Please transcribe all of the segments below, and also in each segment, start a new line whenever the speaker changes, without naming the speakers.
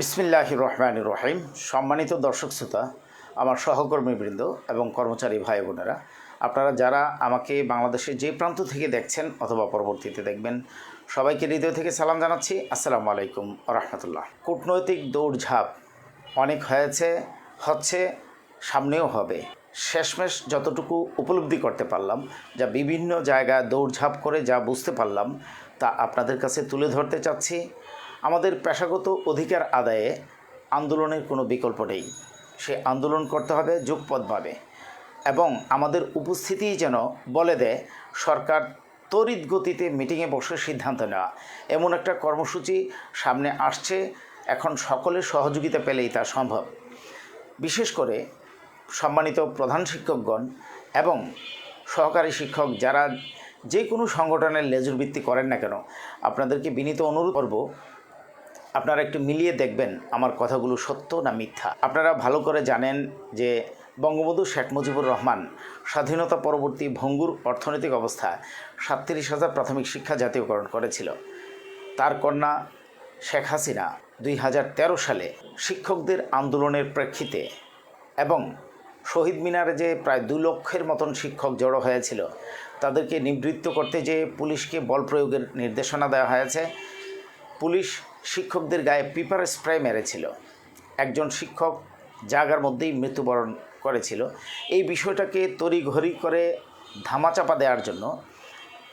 বিসমিল্লাহ রহমান রহিম। সম্মানিত দর্শক শ্রোতা, আমার সহকর্মীবৃন্দ এবং কর্মচারী ভাই বোনেরা, আপনারা যারা আমাকে বাংলাদেশের যে প্রান্ত থেকে দেখছেন অথবা পরবর্তীতে দেখবেন, সবাইকে হৃদয় থেকে সালাম জানাচ্ছি। আসসালামু আলাইকুম রহমতুল্লাহ কূটনৈতিক দৌড়ঝাঁপ অনেক হয়েছে, হচ্ছে, সামনেও হবে। শেষমেশ যতটুকু উপলব্ধি করতে পারলাম, যা বিভিন্ন জায়গায় দৌড়ঝাঁপ করে যা বুঝতে পারলাম, তা আপনাদের কাছে তুলে ধরতে চাচ্ছি। আমাদের পেশাগত অধিকার আদায়ে আন্দোলনের কোনো বিকল্প নেই। সে আন্দোলন করতে হবে যুগপথভাবে এবং আমাদের উপস্থিতিই যেন বলে দেয়, সরকার তড়িৎ গতিতে মিটিংয়ে বসে সিদ্ধান্ত নেওয়া। এমন একটা কর্মসূচি সামনে আসছে, এখন সকলের সহযোগিতা পেলেই তা সম্ভব। বিশেষ করে সম্মানিত প্রধান শিক্ষকগণ এবং সহকারী শিক্ষক যারা যে কোনো সংগঠনের লেজুর ভিত্তি করেন না কেন, আপনাদেরকে বিনীত অনুরোধ করব আপনারা একটু মিলিয়ে দেখবেন আমার কথাগুলো সত্য না মিথ্যা। আপনারা ভালো করে জানেন যে বঙ্গবন্ধু শেখ মুজিবুর রহমান স্বাধীনতা পরবর্তী ভঙ্গুর অর্থনৈতিক অবস্থা সাতত্রিশ হাজার প্রাথমিক শিক্ষা জাতীয়করণ করেছিল। তার কন্যা শেখ হাসিনা দুই হাজার তেরো সালে শিক্ষকদের আন্দোলনের প্রেক্ষিতে এবং শহীদ মিনারে যে প্রায় দু লক্ষের মতন শিক্ষক জড়ো হয়েছিল, তাদেরকে নিবৃত্ত করতে যে পুলিশকে বল প্রয়োগের নির্দেশনা দেওয়া হয়েছে। পুলিশ শিক্ষকদের গায়ে পিপার স্প্রে মেরেছিল। একজন শিক্ষক জাগার মধ্যেই মৃত্যুবরণ করেছিল। এই বিষয়টাকে তড়িঘড়ি করে ধামাচাপা দেওয়ার জন্য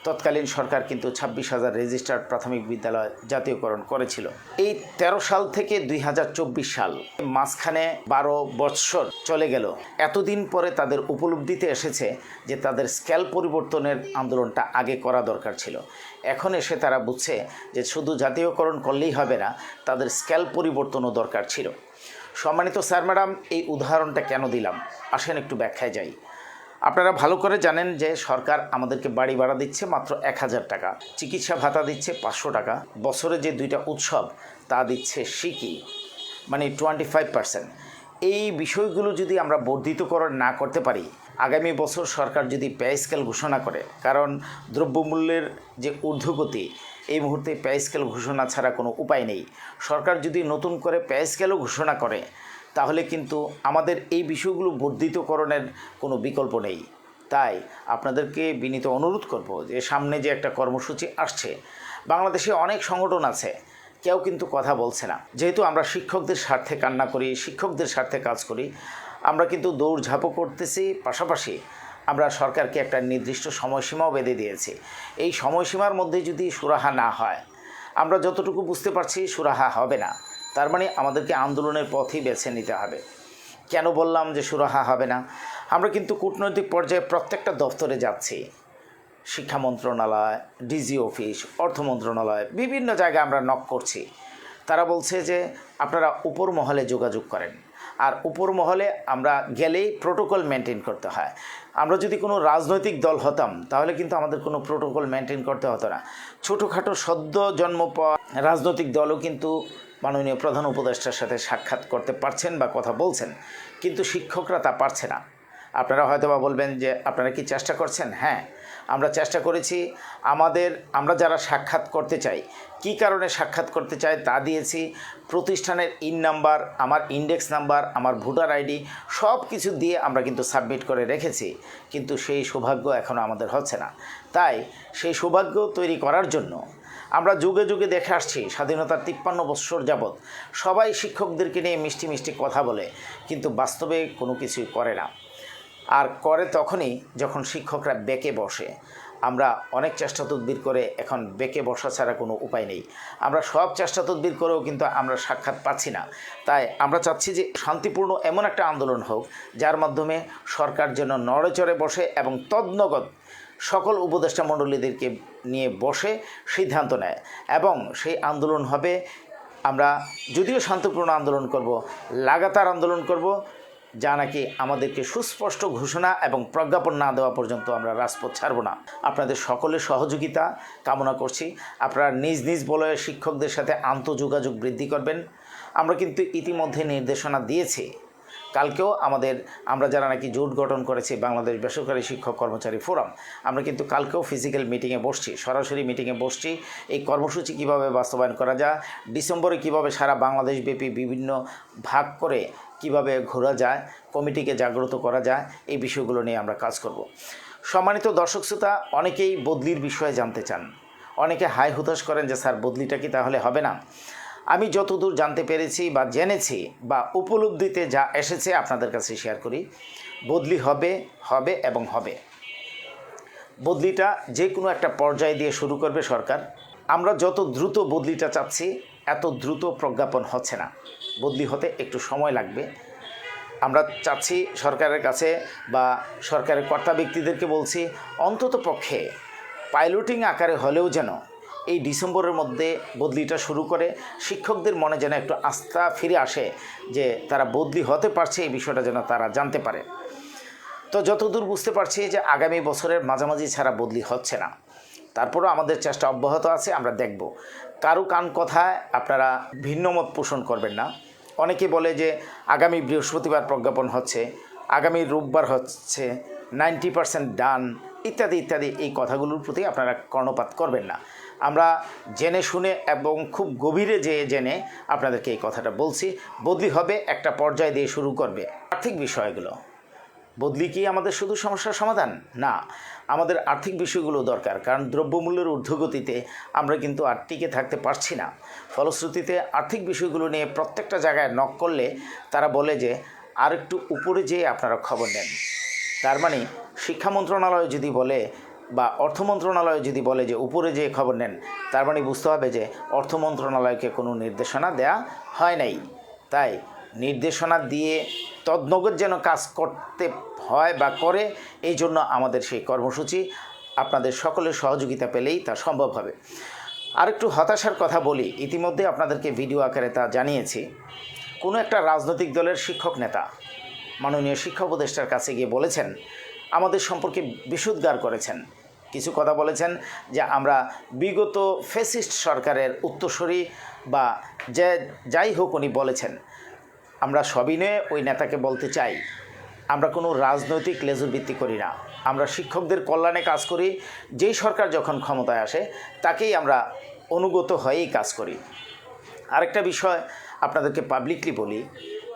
তৎকালীন সরকার কিন্তু ছাব্বিশ হাজার রেজিস্টার্ড প্রাথমিক বিদ্যালয় জাতীয়করণ করেছিল। এই ১৩ সাল থেকে দুই হাজার চব্বিশ সাল মাঝখানে বারো বৎসর চলে গেল। এতদিন পরে তাদের উপলব্ধিতে এসেছে যে তাদের স্কেল পরিবর্তনের আন্দোলনটা আগে করা দরকার ছিল। এখন এসে তারা বুঝছে যে শুধু জাতীয়করণ করলেই হবে না, তাদের স্কেল পরিবর্তনও দরকার ছিল। সম্মানিত স্যার, ম্যাডাম, এই উদাহরণটা কেন দিলাম? আসেন একটু ব্যাখ্যায় যাই। আপনারা ভালো করে জানেন যে সরকার আমাদেরকে বাড়ি ভাড়া দিচ্ছে মাত্র এক হাজার টাকা। চিকিৎসা ভাতা দিচ্ছে পাঁচশো টাকা। বছরে যে দুইটা উৎসব, তা দিচ্ছে সিকি মানে টোয়েন্টি ফাইভ পার্সেন্ট এই বিষয়গুলো যদি আমরা বর্ধিতকরণ না করতে পারি, আগামী বছর সরকার যদি ব্যয় স্কেল ঘোষণা করে, কারণ দ্রব্যমূল্যের যে ঊর্ধ্বগতি, এই মুহূর্তে ব্যয় স্কেল ঘোষণা ছাড়া কোনো উপায় নেই। সরকার যদি নতুন করে ব্যয় স্কেলও ঘোষণা করে তাহলে কিন্তু আমাদের এই বিষয়গুলো বর্ধিতকরণের কোনো বিকল্প নেই। তাই আপনাদেরকে বিনীত অনুরোধ করব যে সামনে যে একটা কর্মসূচি আসছে, বাংলাদেশে অনেক সংগঠন আছে, কেউ কিন্তু কথা বলছে না। যেহেতু আমরা শিক্ষকদের স্বার্থে কান্না করি, শিক্ষকদের স্বার্থে কাজ করি, আমরা কিন্তু দৌড়ঝাঁপও করতেছি, পাশাপাশি আমরা সরকারকে একটা নির্দিষ্ট সময়সীমাও বেঁধে দিয়েছি। এই সময়সীমার মধ্যে যদি সুরাহা না হয়, আমরা যতটুকু বুঝতে পারছি সুরাহা হবে না। তার মানে আমাদেরকে আন্দোলনের পথই বেছে নিতে হবে। কেন বললাম যে সুরাহা হবে না? আমরা কিন্তু কূটনৈতিক পর্যায়ে প্রত্যেকটা দপ্তরে যাচ্ছি। শিক্ষা মন্ত্রণালয়, ডিজি অফিস, অর্থ মন্ত্রণালয়, বিভিন্ন জায়গায় আমরা নক করছি। তারা বলছে যে আপনারা উপর মহলে যোগাযোগ করেন। আর উপর মহলে আমরা গেলেই প্রোটোকল মেনটেন করতে হয়। আমরা যদি কোনো রাজনৈতিক দল হতাম, তাহলে কিন্তু আমাদের কোনো প্রোটোকল মেনটেন করতে হতো না। ছোটোখাটো সদ্য জন্ম পাওয়া রাজনৈতিক দলও কিন্তু মাননীয় প্রধান উপদেষ্টার সাথে সাক্ষাৎ করতে পারছেন বা কথা বলছেন, কিন্তু শিক্ষকরা তা পারছে না। আপনারা হয়তো বা বলবেন যে, আপনারা কি চেষ্টা করছেন? হ্যাঁ আমরা চেষ্টা করেছি। আমাদের, আমরা যারা সাক্ষাৎ করতে চাই, কি কারণে সাক্ষাৎ করতে চাই তা দিয়েছি। প্রতিষ্ঠানের ইন নাম্বার, আমার ইন্ডেক্স নাম্বার, আমার ভোটার আইডি, সব কিছু দিয়ে আমরা কিন্তু সাবমিট করে রেখেছি, কিন্তু সেই সৌভাগ্য এখনও আমাদের হচ্ছে না। তাই সেই সৌভাগ্য তৈরি করার জন্য আমরা যুগে যুগে দেখে আসছি স্বাধীনতার তিপ্পান্ন বৎসর যাবৎ সবাই শিক্ষকদেরকে নিয়ে মিষ্টি মিষ্টি কথা বলে, কিন্তু বাস্তবে কোনো কিছুই করে না। আর করে তখনই যখন শিক্ষকরা বেঁকে বসে। আমরা অনেক চেষ্টা তদবির করে এখন বেঁকে বসা ছাড়া কোনো উপায় নেই। আমরা সব চেষ্টা তদবির করেও কিন্তু আমরা সাক্ষাৎ পাচ্ছি না। তাই আমরা চাচ্ছি যে শান্তিপূর্ণ এমন একটা আন্দোলন হোক, যার মাধ্যমে সরকার যেন নড়েচড়ে বসে এবং তদ্নগত সকল উপদেষ্টা মণ্ডলীদেরকে নিয়ে বসে সিদ্ধান্ত নেয় এবং সেই আন্দোলন হবে, আমরা যদিও শান্তিপূর্ণ আন্দোলন করব, লাগাতার আন্দোলন করব, যা নাকি আমাদেরকে সুস্পষ্ট ঘোষণা এবং প্রজ্ঞাপন না দেওয়া পর্যন্ত আমরা রাজপথ ছাড়ব না। আপনাদের সকলের সহযোগিতা কামনা করছি। আপনারা নিজ নিজ বলয়ে শিক্ষকদের সাথে আন্তঃযোগাযোগ বৃদ্ধি করবেন। আমরা কিন্তু ইতিমধ্যে নির্দেশনা দিয়েছি কালকেও আমাদের, আমরা যারা নাকি জোট গঠন করেছি, বাংলাদেশ বেসরকারি শিক্ষক কর্মচারী ফোরাম, আমরা কিন্তু কালকেও ফিজিক্যাল মিটিংয়ে বসছি, সরাসরি মিটিংয়ে বসছি। এই কর্মসূচি কীভাবে বাস্তবায়ন করা যায়, ডিসেম্বরে কীভাবে সারা বাংলাদেশব্যাপী বিভিন্ন ভাগ করে কীভাবে ঘোরা যায়, কমিটিকে জাগ্রত করা যায়, এই বিষয়গুলো নিয়ে আমরা কাজ করব। সম্মানিত দর্শক শ্রোতা, অনেকেই বদলির বিষয়ে জানতে চান। অনেকে হাই হুতাশ করেন যে, স্যার, বদলিটা কি তাহলে হবে না? আমি যতদূর জানতে পেরেছি বা জেনেছি বা উপলব্ধিতে যা এসেছে আপনাদের কাছে শেয়ার করি, বদলি হবে হবে এবং হবে। বদলিটা যে কোনো একটা পর্যায় দিয়ে শুরু করবে সরকার। আমরা যত দ্রুত বদলিটা চাচ্ছি, এত দ্রুত প্রজ্ঞাপন হচ্ছে না। বদলি হতে একটু সময় লাগবে। আমরা চাচ্ছি সরকারের কাছে বা সরকারের কর্তা ব্যক্তিদেরকে বলছি, অন্তত পক্ষে পাইলটিং আকারে হলেও যেন এই ডিসেম্বরের মধ্যে বদলিটা শুরু করে। শিক্ষকদের মনে যেন একটু আস্থা ফিরে আসে যে তারা বদলি হতে পারছে, এই বিষয়টা যেন তারা জানতে পারে। তো যতদূর বুঝতে পারছি যে আগামী বছরের মাঝামাঝি ছাড়া বদলি হচ্ছে না। তারপরও আমাদের চেষ্টা অব্যাহত আছে, আমরা দেখব। কারও কান কথায় আপনারা ভিন্ন মত পোষণ করবেন না। অনেকে বলে যে আগামী বৃহস্পতিবার প্রজ্ঞাপন হচ্ছে, আগামী রোববার হচ্ছে, নাইনটি পারসেন্ট ডান, ইত্যাদি ইত্যাদি। এই কথাগুলোর প্রতি আপনারা কর্ণপাত করবেন না। আমরা জেনে শুনে এবং খুব গভীরে যেয়ে জেনে আপনাদেরকে এই কথাটা বলছি, বদলি হবে একটা পর্যায় দিয়ে শুরু করবে। আর্থিক বিষয়গুলো। বদলি কি আমাদের শুধু সমস্যার সমাধান? না, আমাদের আর্থিক বিষয়গুলো দরকার, কারণ দ্রব্যমূল্যের ঊর্ধ্বগতিতে আমরা কিন্তু আর টিকে থাকতে পারছি না। ফলশ্রুতিতে আর্থিক বিষয়গুলো নিয়ে প্রত্যেকটা জায়গায় নক করলে তারা বলে যে, আর একটু উপরে যেয়ে আপনারা খবর নেন। তার মানে শিক্ষা মন্ত্রণালয় যদি বলে বা অর্থ মন্ত্রণালয় যদি বলে যে উপরে যে খবর নেন, তার মানে বুঝতে হবে যে অর্থ মন্ত্রণালয়কে কোনো নির্দেশনা দেয়া হয় নাই। তাই নির্দেশনা দিয়ে তদনগর যেন কাজ করতে হয় বা করে, এই জন্য আমাদের সেই কর্মসূচি আপনাদের সকলের সহযোগিতা পেলেই তা সম্ভব হবে। আরেকটু হতাশার কথা বলি, ইতিমধ্যে আপনাদেরকে ভিডিও আকারে তা জানিয়েছি। কোনো একটা রাজনৈতিক দলের শিক্ষক নেতা, মাননীয় শিক্ষা উপদেষ্টার কাছে গিয়ে বলেছেন, আমাদের সম্পর্কে বিশুদ্ধার করেছেন। কিছু কথা বলেছেন যে আমরা বিগত ফেসিস্ট সরকারের উত্তরসূরি বা যে যাই হোক উনি বলেছেন, আমরা সবিনয়ে ওই নেতাকে বলতে চাই। আমরা কোনো রাজনৈতিক লেজুর ভিত্তি করি না। আমরা শিক্ষকদের কল্যাণে কাজ করি। যেই সরকার যখন ক্ষমতায় আসে, তাকেই আমরা অনুগত হয়েই কাজ করি। আরেকটা বিষয় আপনাদেরকে পাবলিকলি বলি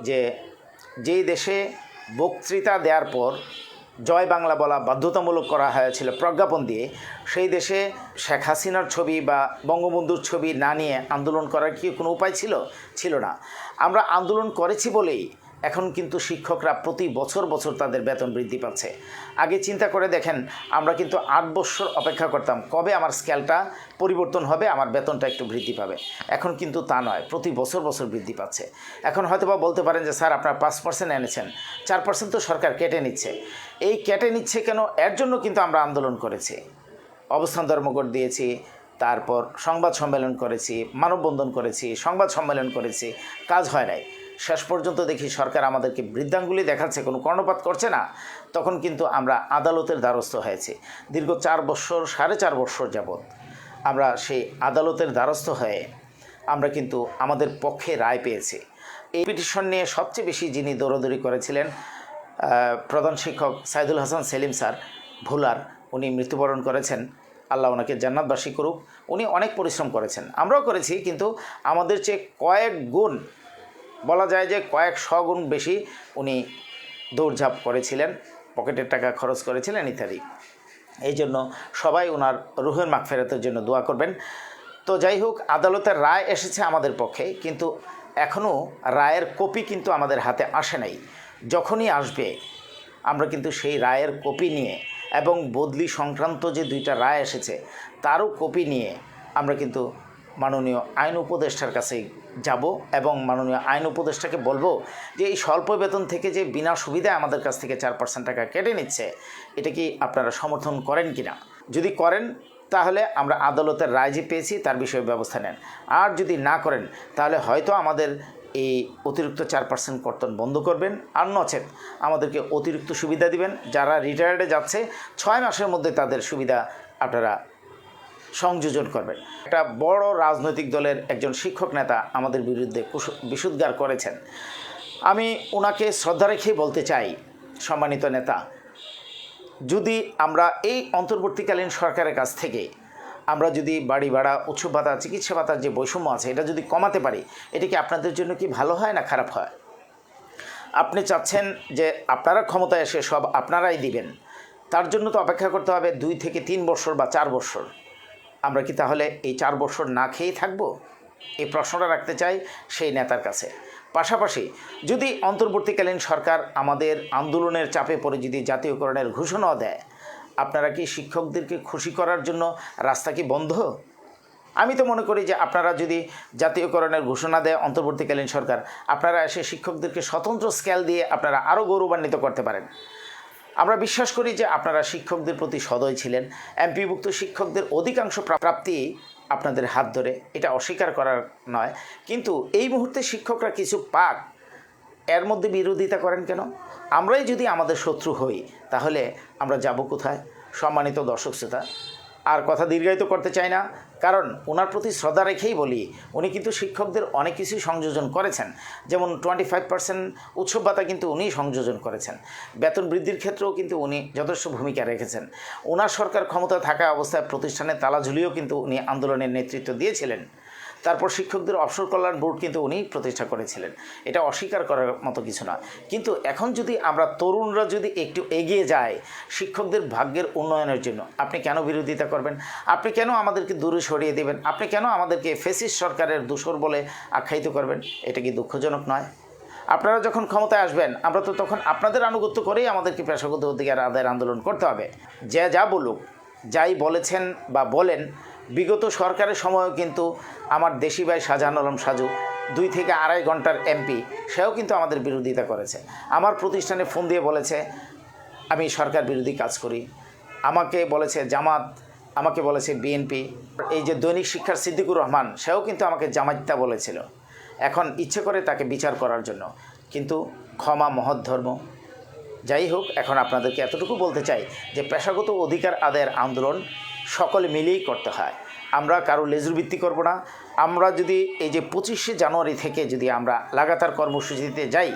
যে, যেই দেশে বক্তৃতা দেওয়ার পর জয় বাংলা বলা বাধ্যতামূলক করা হয়েছিল প্রজ্ঞাপন দিয়ে। সেই দেশে শেখ হাসিনার ছবি বা বঙ্গবন্ধুর ছবি না নিয়ে আন্দোলন করার কি কোনো উপায় ছিল? ছিল না। আমরা আন্দোলন করেছি বলেই এখন কিন্তু শিক্ষকরা প্রতি বছর বছর তাদের বেতন বৃদ্ধি পাচ্ছে। আগে চিন্তা করে দেখেন, আমরা কিন্তু আট বছর অপেক্ষা করতাম, কবে আমার স্কেলটা পরিবর্তন হবে, আমার বেতনটা একটু বৃদ্ধি পাবে। এখন কিন্তু তা নয়, প্রতি বছর বছর বৃদ্ধি পাচ্ছে। এখন হয়তো বা বলতে পারেন যে, স্যার, আপনার পাঁচ পার্সেন্ট এনেছেন, চার পার্সেন্ট তো সরকার কেটে নিচ্ছে। এই কেটে নিচ্ছে কেন? এর জন্য কিন্তু আমরা আন্দোলন করেছি। অবস্থান ধর্মঘট দিয়েছি, তারপর সংবাদ সম্মেলন করেছি, মানববন্ধন করেছি, সংবাদ সম্মেলন করেছি, কাজ হয় নাই। শেষ পর্যন্ত দেখি সরকার আমাদেরকে বৃদ্ধাঙ্গুলি দেখাচ্ছে, কোনো কর্ণপাত করছে না, তখন কিন্তু আমরা আদালতের দ্বারস্থ হয়েছি। দীর্ঘ চার বৎসর সাড়ে চার বৎসর যাবৎ আমরা সেই আদালতের দ্বারস্থ হয়ে আমরা কিন্তু আমাদের পক্ষে রায় পেয়েছি। এই পিটিশন নিয়ে সবচেয়ে বেশি যিনি দৌড়দৌড়ি করেছিলেন প্রধান শিক্ষক সাইদুল হাসান সেলিম স্যার, ভুলার, উনি মৃত্যুবরণ করেছেন। আল্লাহ ওনাকে জান্নাতবাসী করুক, উনি অনেক পরিশ্রম করেছেন। আমরাও করেছি, কিন্তু আমাদের চেয়ে কয়েক গুণ বলা যায় যে কয়েক গুণ বেশি উনি দৌড়ঝাঁপ করেছিলেন, পকেটের টাকা খরচ করেছিলেন ইত্যাদি। এই জন্য সবাই ওনার রুহের মাগফেরাতের জন্য দোয়া করবেন। তো যাই হোক, আদালতের রায় এসেছে আমাদের পক্ষে, কিন্তু এখনও রায়ের কপি কিন্তু আমাদের হাতে আসে নাই। যখনই আসবে, আমরা কিন্তু সেই রায়ের কপি নিয়ে এবং বদলি সংক্রান্ত যে দুইটা রায় এসেছে, তারও কপি নিয়ে আমরা কিন্তু মাননীয় আইন উপদেষ্টার কাছে যাব এবং মাননীয় আইন উপদেষ্টাকে বলব যে এই স্বল্প বেতন থেকে যে বিনা সুবিধায় আমাদের কাছ থেকে চার পার্সেন্ট টাকা কেটে নিচ্ছে, এটা কি আপনারা সমর্থন করেন কি না যদি করেন, তাহলে আমরা আদালতের রায় যে পেয়েছি, তার বিষয়ে ব্যবস্থা নেন। আর যদি না করেন, তাহলে হয়তো আমাদের এই অতিরিক্ত চার পার্সেন্ট কর্তন বন্ধ করবেন। আর নচেত আমাদেরকে অতিরিক্ত সুবিধা দিবেন। যারা রিটায়ার্ডে যাচ্ছে, ছয় মাসের মধ্যে তাদের সুবিধা আপনারা সংযোজন করবেন। একটা বড় রাজনৈতিক দলের একজন শিক্ষক নেতা আমাদের বিরুদ্ধে বিষোদ্গার করেছেন। আমি ওনাকে শ্রদ্ধা রেখেই বলতে চাই, সম্মানিত নেতা, যদি আমরা এই অন্তর্বর্তীকালীন সরকারের কাছ থেকে আমরা যদি বাড়ি ভাড়া, উৎসব ভাতা, চিকিৎসা ভাতার যে বৈষম্য আছে, এটা যদি কমাতে পারি, এটা কি আপনাদের জন্য কি ভালো হয় না খারাপ হয়? আপনি চাচ্ছেন যে আপনারা ক্ষমতায় এসে সব আপনারাই দিবেন, তার জন্য তো অপেক্ষা করতে হবে দুই থেকে তিন বছর বা চার বছর। আমরা কি তাহলে এই চার বছর না খেয়েই থাকব? এই প্রশ্নটা রাখতে চাই সেই নেতার কাছে। পাশাপাশি, যদি অন্তর্বর্তীকালীন সরকার আমাদের আন্দোলনের চাপে পড়ে যদি জাতীয়করণের ঘোষণাও দেয়, আপনারা কি শিক্ষকদেরকে খুশি করার জন্য রাস্তা কি বন্ধ? আমি তো মনে করি যে আপনারা যদি জাতীয়করণের ঘোষণা দেয় অন্তর্বর্তীকালীন সরকার, আপনারা এসে শিক্ষকদেরকে স্বতন্ত্র স্কেল দিয়ে আপনারা আরও গৌরবান্বিত করতে পারেন। আমরা বিশ্বাস করি যে আপনারা শিক্ষকদের প্রতি সদয় ছিলেন। এমপিভুক্ত শিক্ষকদের অধিকাংশ প্রা- প্রাপ্তি আপনাদের হাত ধরে। এটা অস্বীকার করার নয়। কিন্তু এই মুহূর্তে শিক্ষকরা কিছু পাক, এর মধ্যে বিরোধিতা করেন কেন? আমরাই যদি আমাদের শত্রু হই, তাহলে আমরা যাব কোথায়? সম্মানিত দর্শক শ্রোতা আর কথা দীর্ঘায়িত করতে চাই না, কারণ ওনার প্রতি শ্রদ্ধা রেখেই বলি, উনি কিন্তু শিক্ষকদের অনেক কিছুই সংযোজন করেছেন। যেমন টোয়েন্টি ফাইভ পার্সেন্ট উৎসব ভাতা কিন্তু উনি সংযোজন করেছেন। বেতন বৃদ্ধির ক্ষেত্রেও কিন্তু উনি যথেষ্ট ভূমিকা রেখেছেন। ওনার সরকার ক্ষমতা থাকা অবস্থায় প্রতিষ্ঠানের তালা ঝুলিয়েও কিন্তু উনি আন্দোলনের নেতৃত্ব দিয়েছিলেন। তারপর শিক্ষকদের অবসর কল্যাণ বোর্ড কিন্তু উনি প্রতিষ্ঠা করেছিলেন। এটা অস্বীকার করার মতো কিছু না কিন্তু এখন যদি আমরা তরুণরা যদি একটু এগিয়ে যায় শিক্ষকদের ভাগ্যের উন্নয়নের জন্য, আপনি কেন বিরোধিতা করবেন? আপনি কেন আমাদেরকে দূরে সরিয়ে দেবেন? আপনি কেন আমাদেরকে ফেসিস সরকারের দূষর বলে আখ্যায়িত করবেন? এটা কি দুঃখজনক নয়? আপনারা যখন ক্ষমতায় আসবেন, আমরা তো তখন আপনাদের আনুগত্য করেই আমাদেরকে পেশাগত অধিকার আদায়ের আন্দোলন করতে হবে। যে যা বলুক, যাই বলেছেন বা বলেন বিগত সরকারের সময়ও কিন্তু আমার দেশি ভাই শাহজাহান আলম সাজু, দুই থেকে আড়াই ঘণ্টার এমপি, সেও কিন্তু আমাদের বিরোধিতা করেছে। আমার প্রতিষ্ঠানে ফোন দিয়ে বলেছে, আমি সরকার বিরোধী কাজ করি। আমাকে বলেছে, জামাত, আমাকে বলেছে, বিএনপি। এই যে দৈনিক শিক্ষার সিদ্দিকুর রহমান, সেও কিন্তু আমাকে জামাইত্যা বলেছিল। এখন ইচ্ছে করে তাকে বিচার করার জন্য। কিন্তু ক্ষমা মহৎ ধর্ম। যাই হোক এখন আপনাদেরকে এতটুকু বলতে চাই যে পেশাগত অধিকার আদায়ের আন্দোলন সকলে মিলেই করতে হয়। আমরা কারও লেজুর ভিত্তি করব না। আমরা যদি এই যে পঁচিশে জানুয়ারি থেকে যদি আমরা লাগাতার কর্মসূচিতে যাই,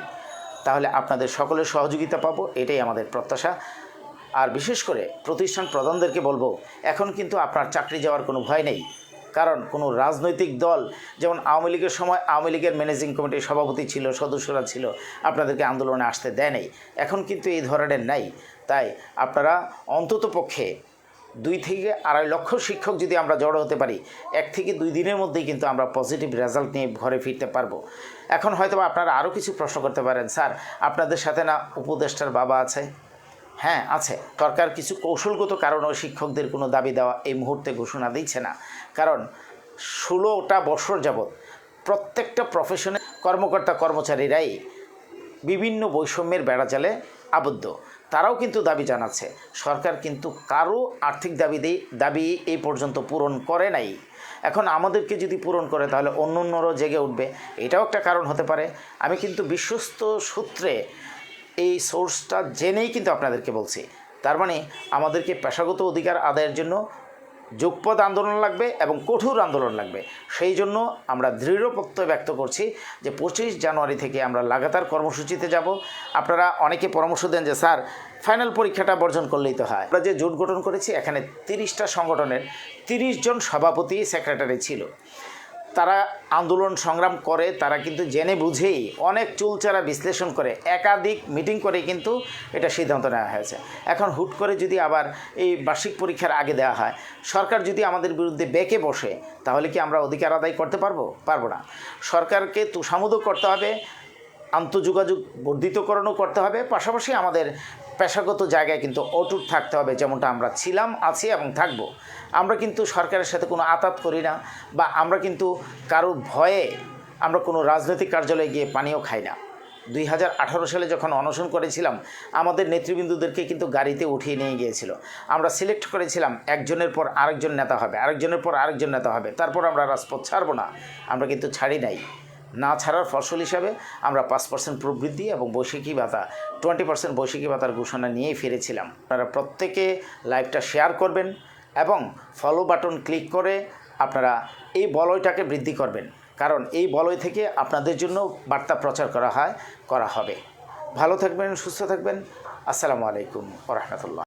তাহলে আপনাদের সকলের সহযোগিতা পাবো, এটাই আমাদের প্রত্যাশা। আর বিশেষ করে প্রতিষ্ঠান প্রধানদেরকে বলব, এখন কিন্তু আপনার চাকরি যাওয়ার কোনো ভয় নেই। কারণ কোনো রাজনৈতিক দল, যেমন আওয়ামী লীগের সময় আওয়ামী লীগের ম্যানেজিং কমিটির সভাপতি ছিল, সদস্যরা ছিল, আপনাদেরকে আন্দোলনে আসতে দেয় এখন কিন্তু এই ধরনের নাই। তাই আপনারা অন্তত পক্ষে দুই থেকে আড়াই লক্ষ শিক্ষক যদি আমরা জড়ো হতে পারি, এক থেকে দুই দিনের মধ্যেই কিন্তু আমরা পজিটিভ রেজাল্ট নিয়ে ঘরে ফিরতে পারব। এখন হয়তো আপনারা আরও কিছু প্রশ্ন করতে পারেন। স্যার, আপনাদের সাথে না উপদেষ্টার বাবা আছে? হ্যাঁ আছে। সরকার কিছু কৌশলগত কারণেও শিক্ষকদের কোনো দাবি দেওয়া এই মুহূর্তে ঘোষণা দিচ্ছে না। কারণ ষোলোটা বছর যাবৎ প্রত্যেকটা প্রফেশনের কর্মকর্তা কর্মচারীরাই বিভিন্ন বৈষম্যের বেড়াজালে আবদ্ধ। তারাও কিন্তু দাবি জানাচ্ছে, সরকার কিন্তু কারও আর্থিক দাবি দাবি এই পর্যন্ত পূরণ করে নাই। এখন আমাদেরকে যদি পূরণ করে, তাহলে অন্য অন্যরাও জেগে উঠবে। এটাও একটা কারণ হতে পারে। আমি কিন্তু বিশ্বস্ত সূত্রে এই সোর্সটা জেনেই কিন্তু আপনাদেরকে বলছি। তার মানে আমাদেরকে পেশাগত অধিকার আদায়ের জন্য যুগপদ আন্দোলন লাগবে এবং কঠোর আন্দোলন লাগবে। সেই জন্য আমরা দৃঢ় প্রত্যয় ব্যক্ত করছি যে পঁচিশ জানুয়ারি থেকে আমরা লাগাতার কর্মসূচিতে যাব। আপনারা অনেকে পরামর্শ দেন যে, স্যার ফাইনাল পরীক্ষাটা বর্জন করলেই তো হয়। আমরা যে জোট গঠন করেছি, এখানে তিরিশটা সংগঠনের তিরিশ জন সভাপতি সেক্রেটারি ছিল। তারা আন্দোলন সংগ্রাম করে, তারা কিন্তু জেনে বুঝেই অনেক চুলচারা বিশ্লেষণ করে, একাধিক মিটিং করে কিন্তু এটা সিদ্ধান্ত নেওয়া হয়েছে। এখন হুট করে যদি আবার এই বার্ষিক পরীক্ষার আগে দেওয়া হয়, সরকার যদি আমাদের বিরুদ্ধে বেঁকে বসে, তাহলে কি আমরা অধিকার আদায় করতে পারব? পারব না। সরকারকে তুষামুদও করতে হবে, আন্তঃযোগাযোগ বর্ধিতকরণও করতে হবে, পাশাপাশি আমাদের পেশাগত জায়গায় কিন্তু অটুট থাকতে হবে, যেমনটা আমরা ছিলাম, আছি এবং থাকব। আমরা কিন্তু সরকারের সাথে কোনো আতাত করি না বা আমরা কিন্তু কারোর ভয়ে আমরা কোনো রাজনৈতিক কার্যালয়ে গিয়ে পানিও খাই না। দুই হাজার আঠারো সালে যখন অনশন করেছিলাম, আমাদের নেতৃবৃন্দুদেরকে কিন্তু গাড়িতে উঠিয়ে নিয়ে গিয়েছিল। আমরা সিলেক্ট করেছিলাম, একজনের পর আরেকজন নেতা হবে, আরেকজনের পর আরেকজন নেতা হবে, তারপর আমরা রাজপথ ছাড়বো না। আমরা কিন্তু ছাড়ি নাই। না ছাড়ার ফসল হিসাবে আমরা পাঁচ পার্সেন্ট প্রবৃদ্ধি এবং বৈশাখী ভাতা টোয়েন্টি পার্সেন্ট বৈশাখী ভাতার ঘোষণা নিয়েই ফিরেছিলাম। আপনারা প্রত্যেকে লাইভটা শেয়ার করবেন এবং ফলো বাটন ক্লিক করে আপনারা এই বলয়টাকে বৃদ্ধি করবেন। কারণ এই বলয় থেকে আপনাদের জন্য বার্তা প্রচার করা হয়, করা হবে। ভালো থাকবেন, সুস্থ থাকবেন। আসসালামু আলাইকুম রহমতুল্লাহ।